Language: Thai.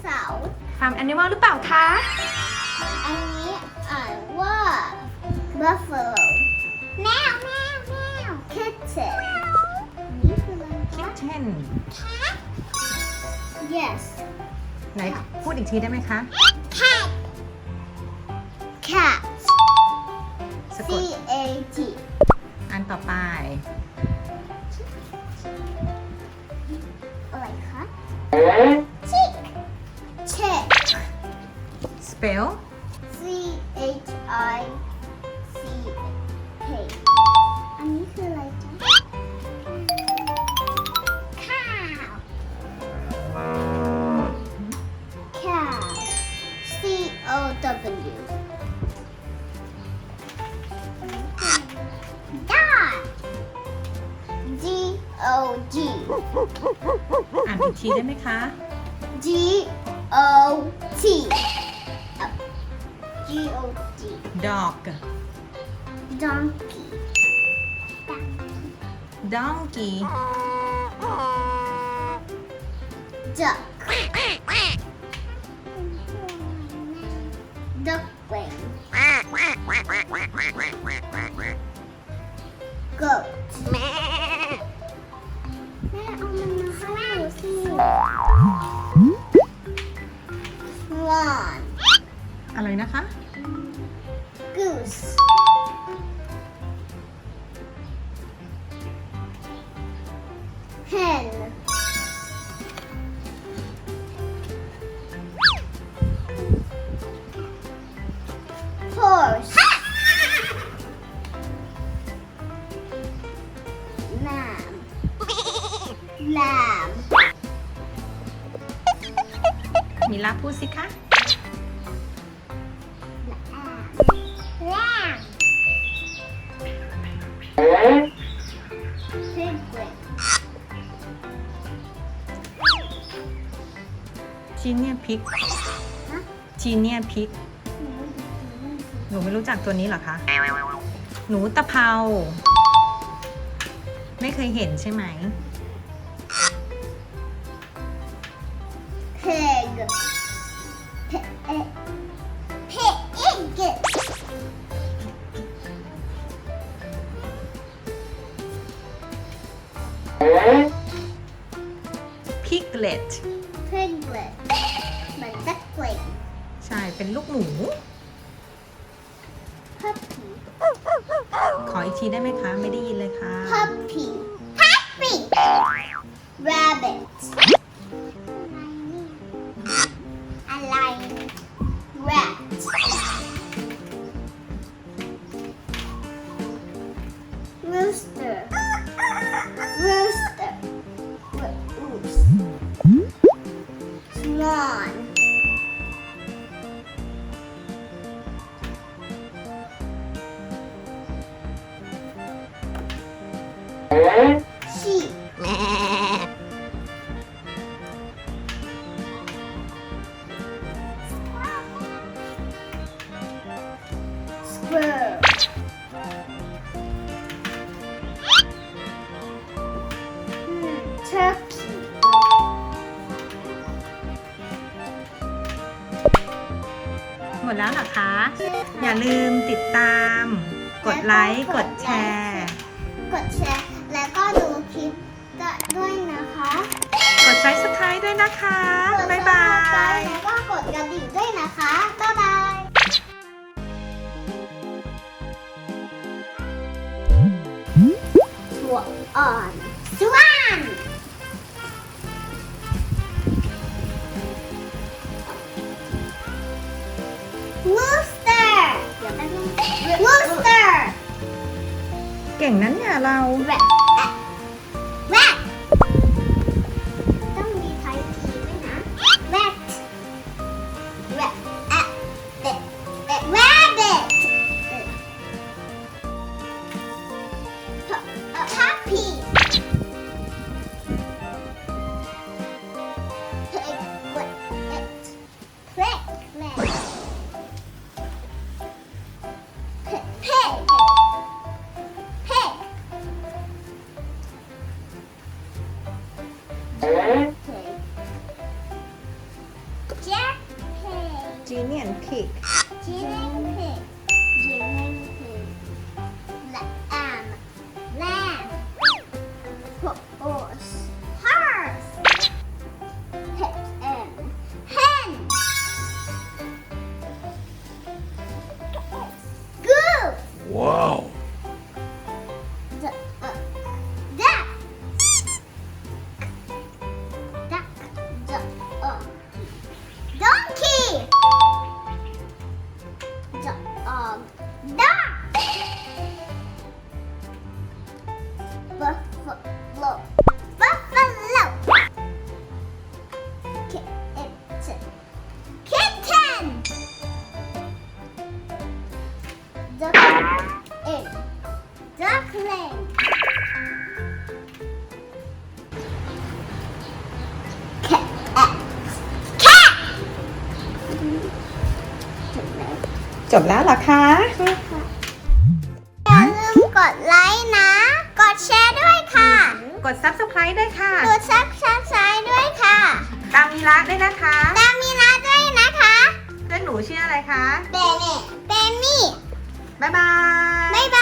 เสาร์ฟาร์มแอนิมอลหรือเปล่าคะ อันนี้อ่านว่า buffalo แมวแมวแมว kitten นี่คืออะไรคิคะทเทน cat yes ไหนพูดอีกทีได้ไหมคะ cat cat สะ C กด A T อันต่อไป อะไรคะ spell C H I C K อันนี้คืออะไรจ๊ะ cow cow C O W dog G O G อ่านอีกทีได้ไหมคะ G O T G O G. Dog donkey. Donkey. Duck. Duckling goat นะคะ goose hen horse lamb lamb มีลาพูดสิคะ จีเนียพิกจีเนียพิกหนูไม่รู้จักตัวนี้เหรอคะ หนูตะเภา ไม่เคยเห็นใช่ไหม piglet piglet เหมือนตะกลิงใช่ เป็นลูกหมู puppy ขออีกทีได้ไหมคะ ไม่ได้ยินเลยค่ะ puppy puppy rabbit Hmm, turkey หมดแล้วเหรอคะ อย่าลืมติดตาม กดไลค์ กดแชร์ กดแชร์ แล้วก็ดูคลิปด้วยนะคะ กด subscribe ด้วยนะคะกดบ๊ายบาย subscribe แล้วก็กดกระดิ่งด้วยนะคะ บ๊ายบาย เก่งนั้นเนี่ยเราแรดแ Chicken pig. and pig. จบแล้วเหรอคะอย่าลืมกดไลค์นะ กดแชร์ด้วยค่ะ กด Subscribe ด้วยค่ะ กดซับสไครต์ด้วยค่ะ ตามมีรักด้วยนะคะตามมีนาด้วยนะคะเพื่อนหนูชื่ออะไรคะ เบเน่เบนนี่ บ๊ายบาย บ๊ายบ